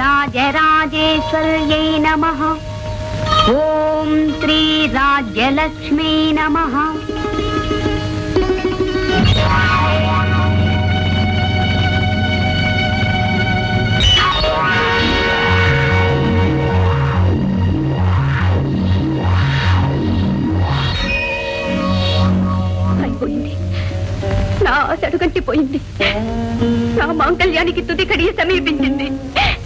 రాజరాజేశ్వర్యై నమ. ఓం శ్రీ రాజ్యలక్ష్మీ నమ. అయిపోయింది. నా ఆశ అడుగంటిపోయింది. నా మాంగళ్యానికి తుది కడియ సమీపించింది.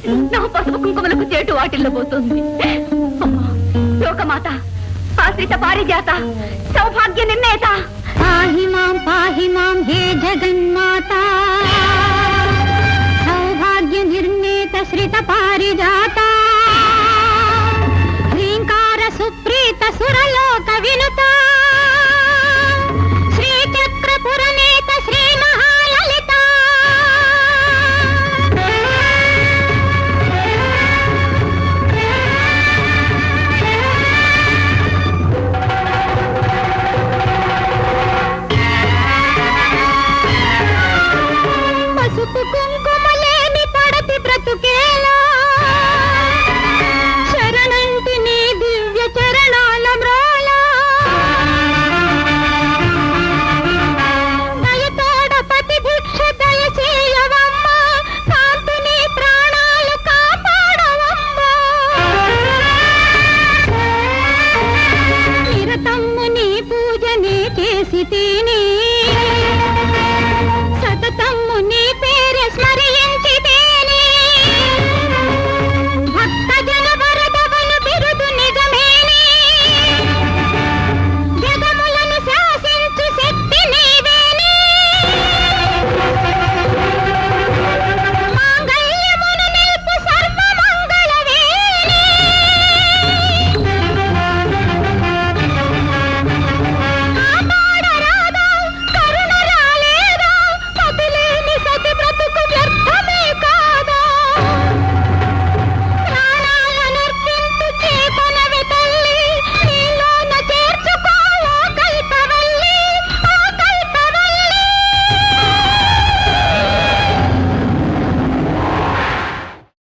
నా పసుపు కుంకుమలకు చేటు వాటిల్లో పోతుంది. లోకమాత ఆశ్రిత పారిజాత సౌభాగ్య నిర్ణేత. పాహి మాం పాహి మాం హే జగన్మాత. సౌభాగ్య నిర్ణేత శ్రిత పారిజాత. శ్రీంకార సుప్రీత సురలోక వినుతా.